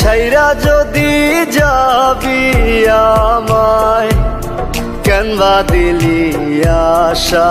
ছাইরা যদি যাবি আমায় কেনবা দিলি আশা?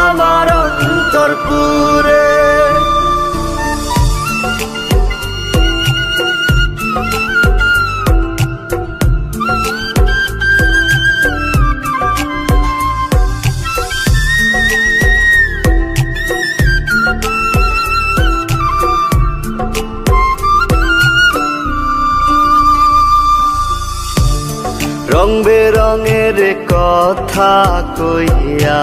আমার অন্তর পুরে রং বেরঙের কথা কইয়া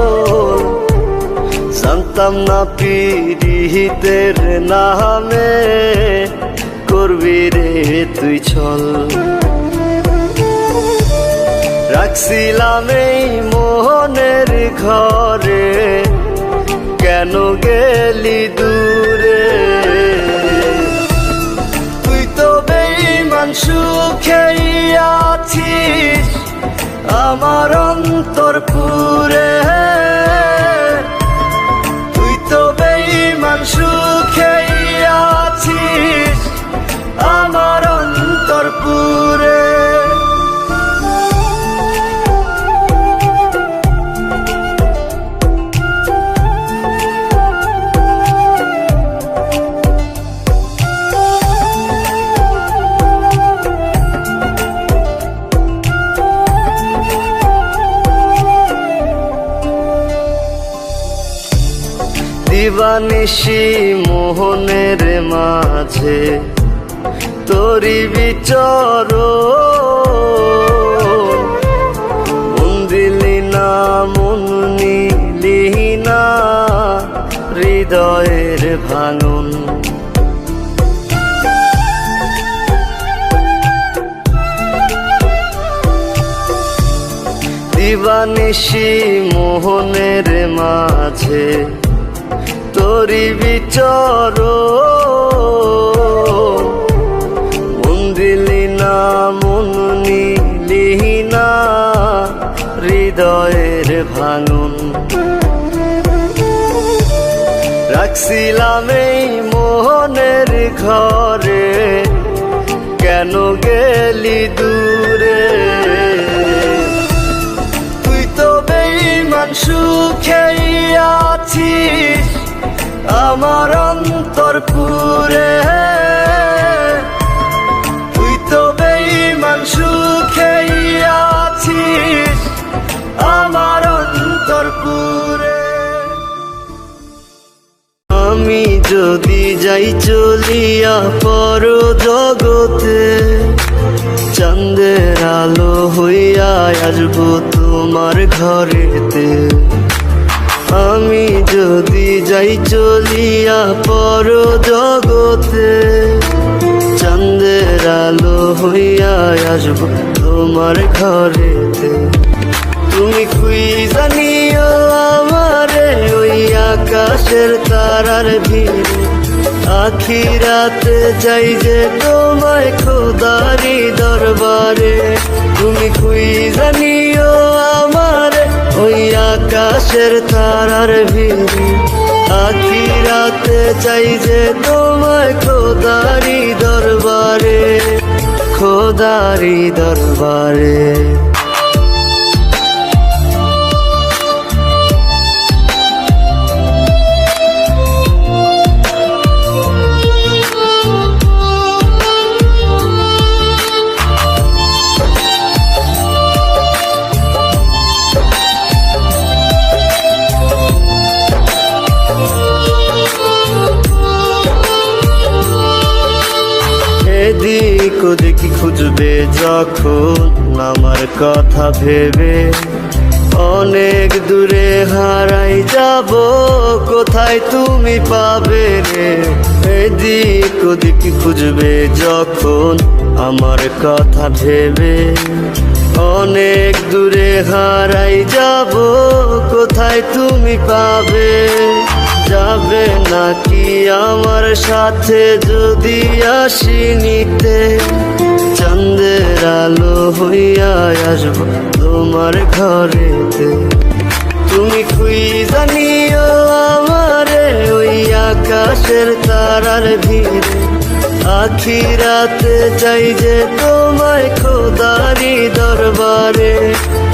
জানতাম না পিড়িতের নামে করবি রে তুই ছল রাখছিলাম এই মোহনের ঘরে, কেন গেলি দূরে? তুই তো বেইমান সুখেই আছিস, আমার অন্তর পুরে। বেইমান সুখে আছিস আমার অন্তর পুরে। দিবানিশি মোহনের মাঝে তোরি বিচর মন দিলি না মন হৃদয়ের ভাঙন। দিবানিশি মোহনের মাঝে তোরি বিচর। মন না, মন নিলি না, হৃদয়ের ভাঙন। রাখছিলাম এই মোহনের ঘরে, কেন গেলি দূরে? তুই তো বেইমান সুখেই আছিস আমার অন্তর পুরে। তুই তো বেইমান সুখেই আছিস আমার অন্তর পুরে। আমি যদি যাই চলিয়া পর জগতে, চাঁদের আলো হইয়া আসব তোমার ঘরেতে। আমি যদি যাই চলিয়া পর জগতে চাঁদের আলো হইয়া আসব তোমার ঘরেতে। তুমি খুই জানিও আমারে ওই আকাশের তারার ভিড়? আখি আখিরাতে যাই যে তোমায় খোদারি দরবারে, তুমি খুই জানিও ওই আকাশের তারার ভিড়ে। আখি রাতে চাই যে তোমায় খোদারি দরবারে খোদারি দরবারে। খুঁজবে যখন আমার কথা ভেবে। অনেক দূরে হারাই যাব, কোথায় তুমি পাবে রে? এদিক ওদিক খুঁজবে যখন আমার কথা ভেবে। অনেক দূরে হারাই যাব, কোথায় তুমি পাবে? যাবে নাকি আমার সাথে যদি আসি নিতে? চন্দের আলো হইয়া আসব তোমার ঘরেতে। তুমি খুই জানিও আমারে ওই আকাশের তারার ভিড়ে। আখি রাতে চাই যে তোমায় খোদারি দরবারে।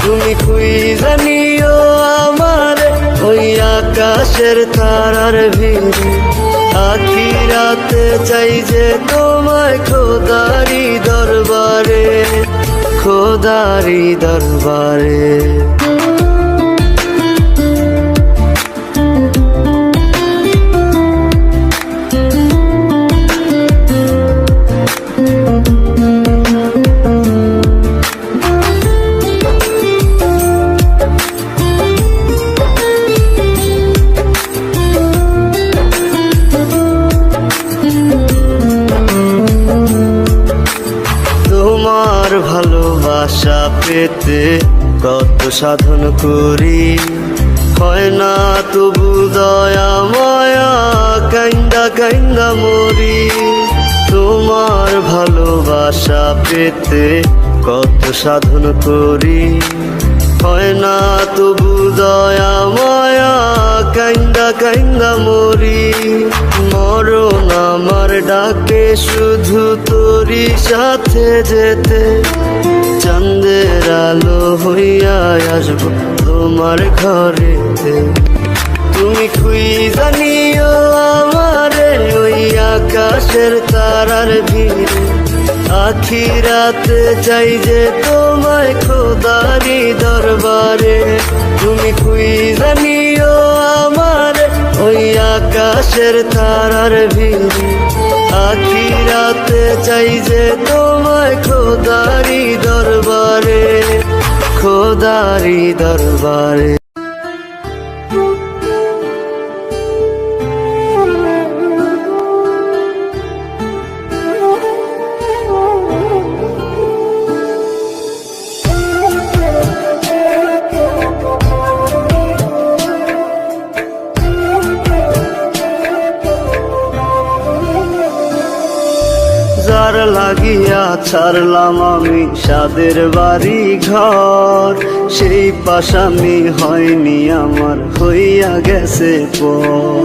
তুমি খুই জানিও আমারে ওই আকাশের তারার ভিড়ে। আখি রাতে চাই যে তোমায় খোদারি দরবারে খোদারি দরবারে। সাধন করি। হয় না তবু দয়া মায়া কাইন্দা কাইন্দা মরি। তোমার ভালোবাসা পেতে কত সাধন করি। হয় না তবু দয়া মায়া কাইন্দা কাইন্দা মরি। মরণ আমার ডাকে শুধু তোরই সাথে যেতে। চাঁদের আলো হইয়া আসব তোমার ঘরেতে। তুমি খুই জানিও আমারে ওই আকাশের তারার ভিড়ে। আখি রাতে চাই যে তোমায় খোদারি দরবারে। তুমি খুই জানিও আমারে ওই আকাশের তারার ভিড়ে। আখি রাতে চাই যে তোমায় খোদারি দরবারে। ছাড়লাম আমি সাদের বাড়ি ঘর সেই পাশামি হয়নি আমার, হইয়া গেছে পর।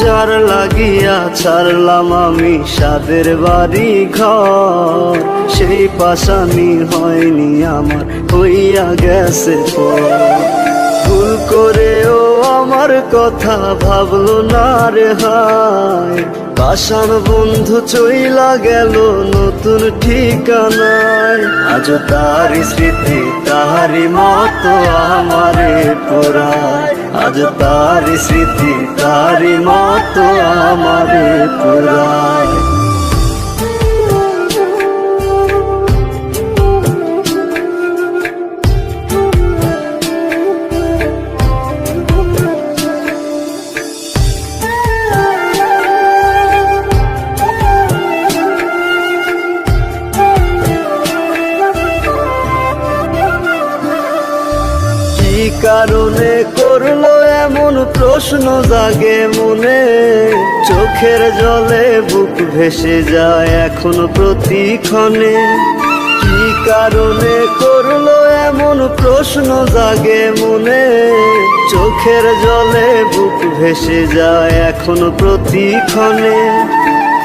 যার লাগিয়া ছাড়লাম আমি সাদের বাড়ি ঘর সেই পাশামি হয়নি আমার, হইয়া গেছে পর। ভুল করেও আমার কথা ভাবলো না রে হায়। পাষাণ বন্ধু চইলা গেল নতুন ঠিকানায়। আজ তার স্মৃতি তাহারি মত আমারে পুরায়। আজ তার স্মৃতি তাহারি মত আমারে পুরায়। কারণে করল এমন প্রশ্ন জাগে মনে। চোখের জলে বুক ভেসে যায় এখন প্রতিক্ষণে। কি কারণে করল এমন প্রশ্ন জাগে মনে। চোখের জলে বুক ভেসে যায় এখন প্রতিক্ষণে।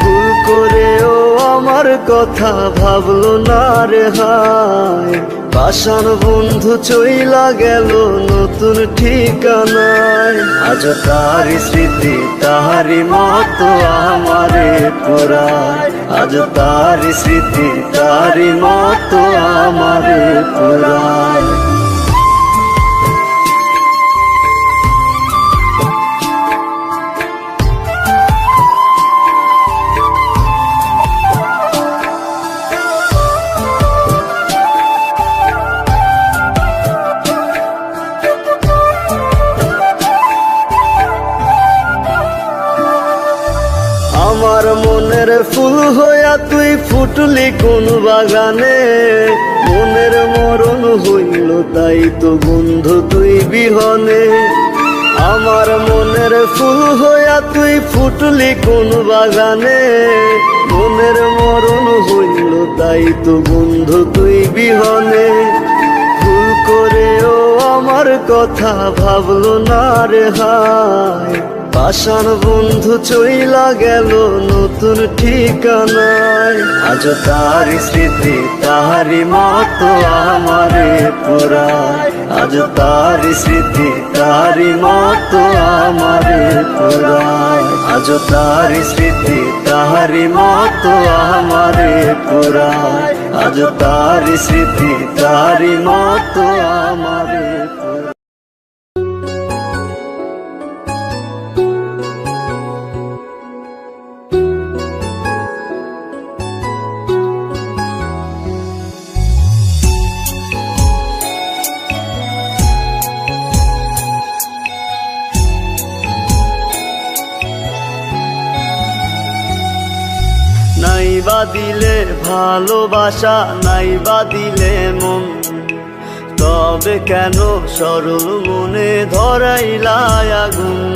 ভুল করেও আমার কথা ভাবলো না রে হায়। পাষাণ বন্ধু চইলা গেল নতুন ঠিকানায়। আজ তার স্মৃতি তাহারি মত আমারে পুরায়। আজ তার স্মৃতি তারি মতো তো বন্ধু তুই বিহনে। আমার মনের ফুল হইয়া তুই ফুটলি কোন বাগানে। মনের মরণ হইল তাই তো বন্ধু তুই বিহনে। ভুল করেও আমার কথা ভাবলো না রে হায়। পাষাণ বন্ধু চইলা গেল নতুন ঠিকানায়। আজ তার স্মৃতি তাহারি মতো আমারে পুরায়। আজ তার স্মৃতি তাহারি মতো আমারে পুরায়। আজ তার স্মৃতি তাহারি মতো আমারে পুরায়। আজ তার স্মৃতি তাহারি মতো আমারে দিলে ভালোবাসা নাই বা দিলে মন। তবে কেন সরল মনে ধরাইলাই আগুন?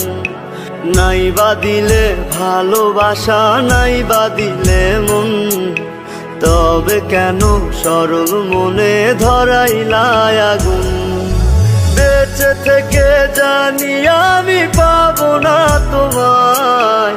নাই বা দিলে ভালোবাসা, নাই বা দিলে মন। তবে কেন সরল মনে ধরাইলাই আগুন? বেঁচে থেকে জানি আমি পাবো না তোমায়।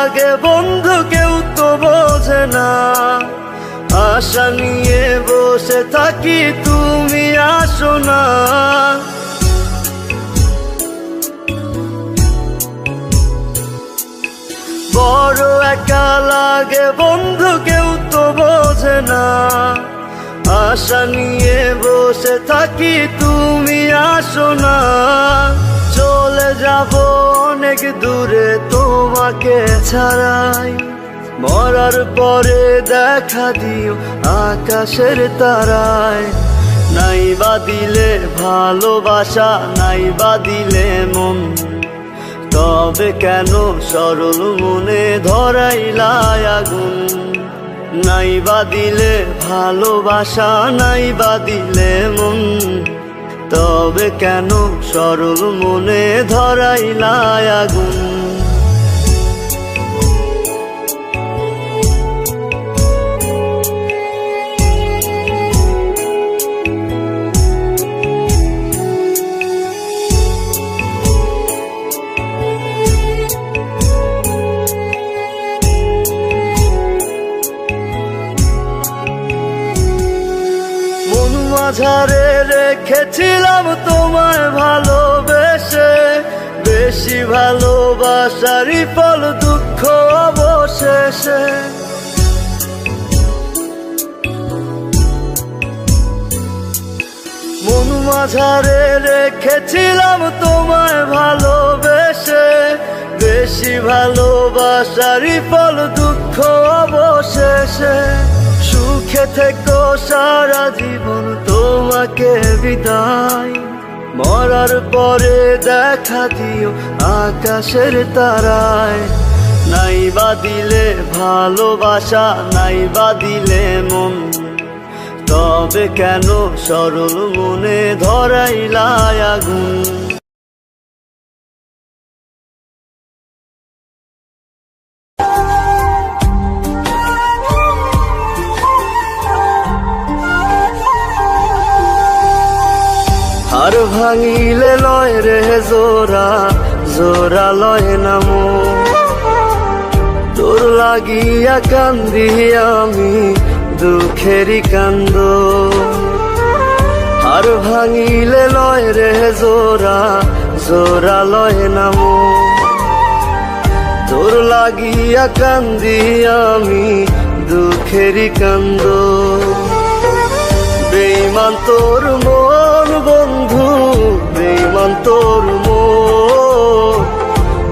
লাগে বন্ধু কেউ তো বোঝে না। আশা নিয়ে বসে থাকি, তুমি আসো না। বড় একা লাগে বন্ধু কেউ তো বোঝে না। আশা নিয়ে বসে থাকি, তুমি আসো না। চলে যাব অনেক দূরে তোমাকে ছাড়াই, মরার পরে দেখা দিও আকাশের তারায়। নাই বা দিলে ভালোবাসা নাই বা দিলে মন। তবে কেন সরল মনে ধরাইলাই আগুন? নাই বা দিলে ভালোবাসা নাই বা দিলে মন। তবে কেন সরল মনে ধরাইলাই আগুন? আবদারে রেখেছিলাম তোমায় ভালোবেসে। বেশি ভালোবাসারই ফল দুঃখ অবশেষে। মন মাঝারে রেখেছিলাম তোমায় ভালোবেসে। বেশি ভালোবাসারই ফল দুঃখ অবশেষে। সুখে থেকো, সারা জীবন তোমাকে বিদায়। মরার পরে দেখা দিও আকাশের তারায়। নাই বা দিলে ভালোবাসা নাই বা দিলে মন। তবে কেন সরল মনে ধরাইলায় আগুন? ভাঙিলে লয় রে জোরা জোরা লয় নামো তোর লাগিয়া কান্দি আমি, দুঃখেরই কান্দ। হার ভাঙিলে লয় রে জোরা জোরা লয় নামো তোর লাগিয়া কান্দি আমি, দুঃখেরই কান্দ। বেইমান তোর মন বন্ধু বেইমান তোর মন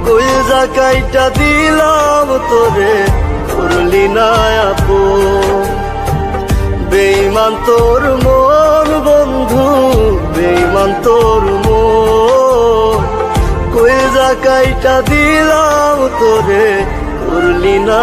কই জাকাইটা দিলাম তোরে, করলি না আপো। বেইমান তোর মন বন্ধু বেইমান তোর মন কই জাকাইটা দিলাম তোরে, করলি না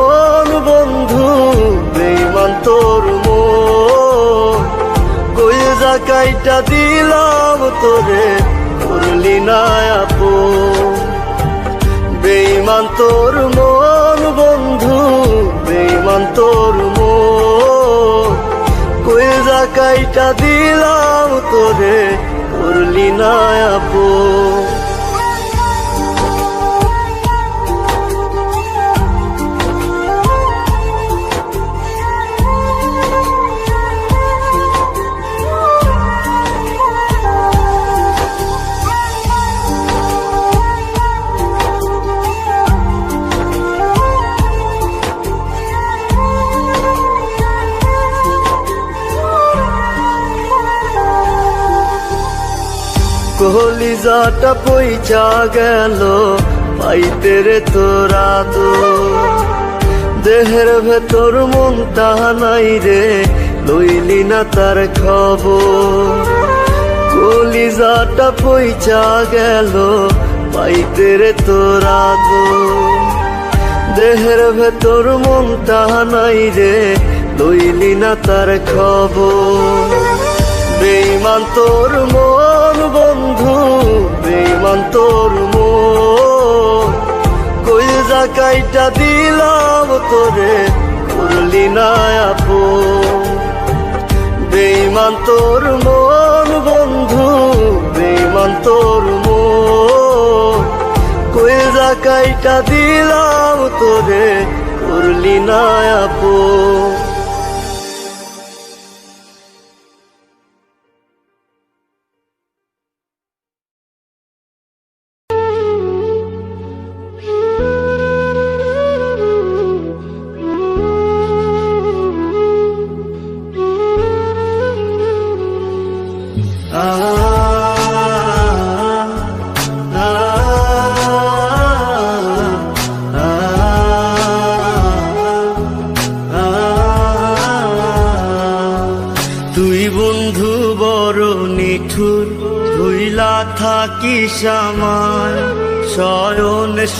তোর মন। কই জাকাইটা দিলাম তোরে করলি না আপো বেইমান তোর মন, বন্ধু বেইমান তোর মন। কই জাকাইটা দিলাম তোরে করলি না আপো কলিজাটা পইচা গেল, পাইতে রে তোরা তো। দেহের ভেতর মনটা নাই রে, লইলি না তার খবর। কলিজাটা পইচা গেল, পাইতে রে তোরা তো। দেহের ভেতর মনটা নাই রে, লইলি না তার খবর। বেইমান তোর মন বেইমান তোর মন কই জাকাইটা দিলাম তোরে, করলি না আপো বেইমান তোর মন বন্ধু বেইমান তোর মন। কই জাকাইটা দিলাম তোরে, করলি না আপো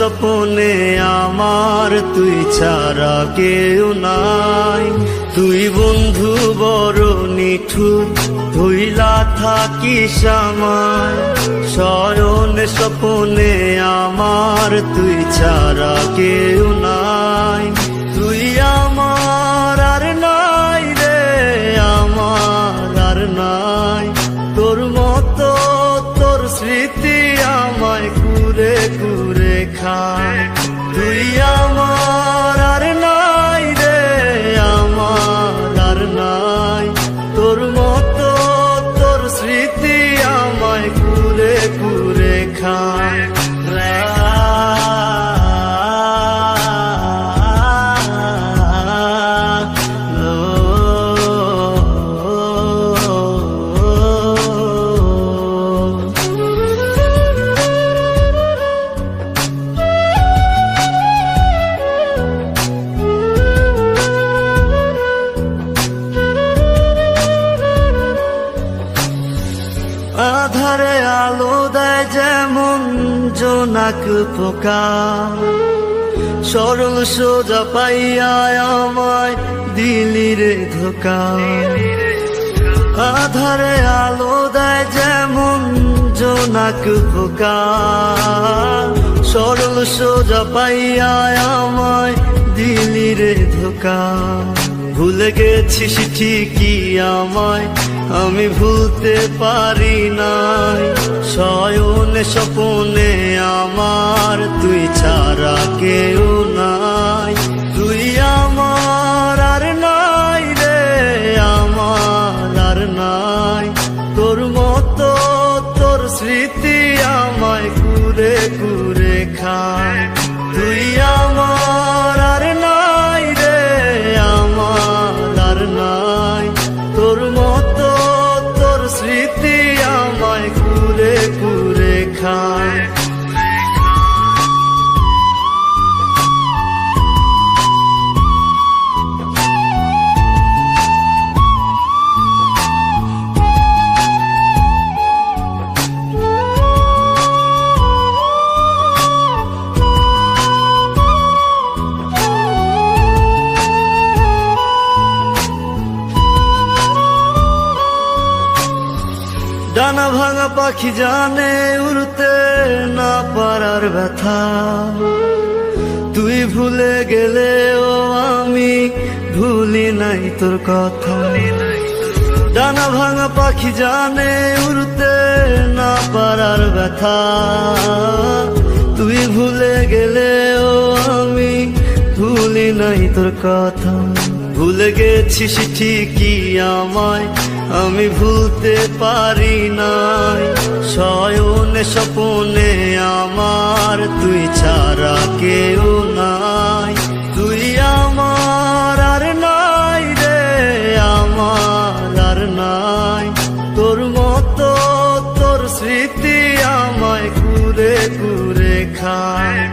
স্বপনে আমার তুই ছাড়া কেউ নাই। তুই বন্ধু বড় নিঠুর ধুইলা থাকি সামার শয়নে স্বপনে আমার তুই ছাড়া কেউ নাই। তুই আমার আর নাই রে, আমার আর নাই। কুরে কুরে খায় তুই আমার আর নাই রে, আমার আর নাই। তোর মতো তোর স্মৃতি আমায় কুরে কুরে খায়। পোকা সরল সোজা পাইয়া আমায় দিলি রে ধোকা আধারে আলো দেয় যেমন জোনাক পোকা সরল সোজা পাইয়া আমায় দিলি রে ধোকা ভুলে গেছিস ঠিকই আমায় আমি ভুলতে পারি নাই। শয়নে স্বপনে আমার তুই ছাড়া কেউ নাই। তুই আমার আর নাই রে, আমার আর নাই। তোর মতো তোর স্মৃতি আমায় কুরে কুরে খায়। খায় ডানা ভাঙা পাখি জানে ব্যথা তুই ভুলে গেলে ও আমি ভুলি নাই তোর কথা। ডানা ভাঙা পাখি জানে উড়তে না পারার ব্যথা। তুই ভুলে গেলে ও আমি ভুলি নাই তোর কথা। ভুলে গেছিস ঠিকই আমায়, আমি ভুলতে পারি নাই। শয়নে সপনে আমার, তুই ছাড়া কেউ নাই। তুই আমার আর নাই রে, আমার আর নাই। তোর মতো তোর স্মৃতি আমায় ঘুরে ঘুরে খায়।